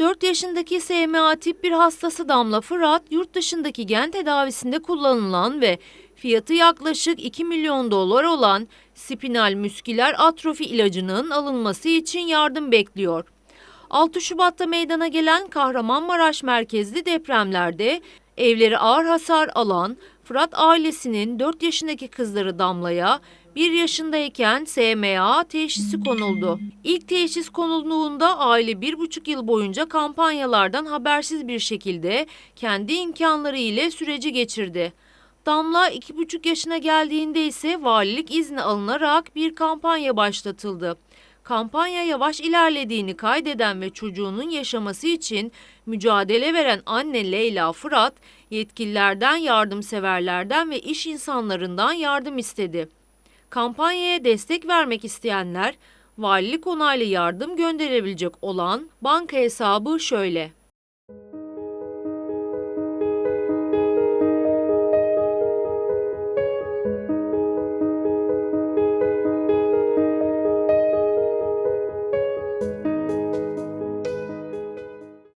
4 yaşındaki SMA tip 1 hastası Damla Fırat, yurt dışındaki gen tedavisinde kullanılan ve fiyatı yaklaşık 2 milyon dolar olan spinal müsküler atrofi ilacının alınması için yardım bekliyor. 6 Şubat'ta meydana gelen Kahramanmaraş merkezli depremlerde evleri ağır hasar alan Fırat ailesinin 4 yaşındaki kızları Damla'ya 1 yaşındayken SMA teşhisi konuldu. İlk teşhis konulduğunda aile 1,5 yıl boyunca kampanyalardan habersiz bir şekilde kendi imkanları ile süreci geçirdi. Damla 2,5 yaşına geldiğinde ise valilik izni alınarak bir kampanya başlatıldı. Kampanya yavaş ilerlediğini kaydeden ve çocuğunun yaşaması için mücadele veren anne Leyla Fırat, yetkililerden, yardımseverlerden ve iş insanlarından yardım istedi. Kampanyaya destek vermek isteyenler, valilik onaylı yardım gönderebilecek olan banka hesabı şöyle.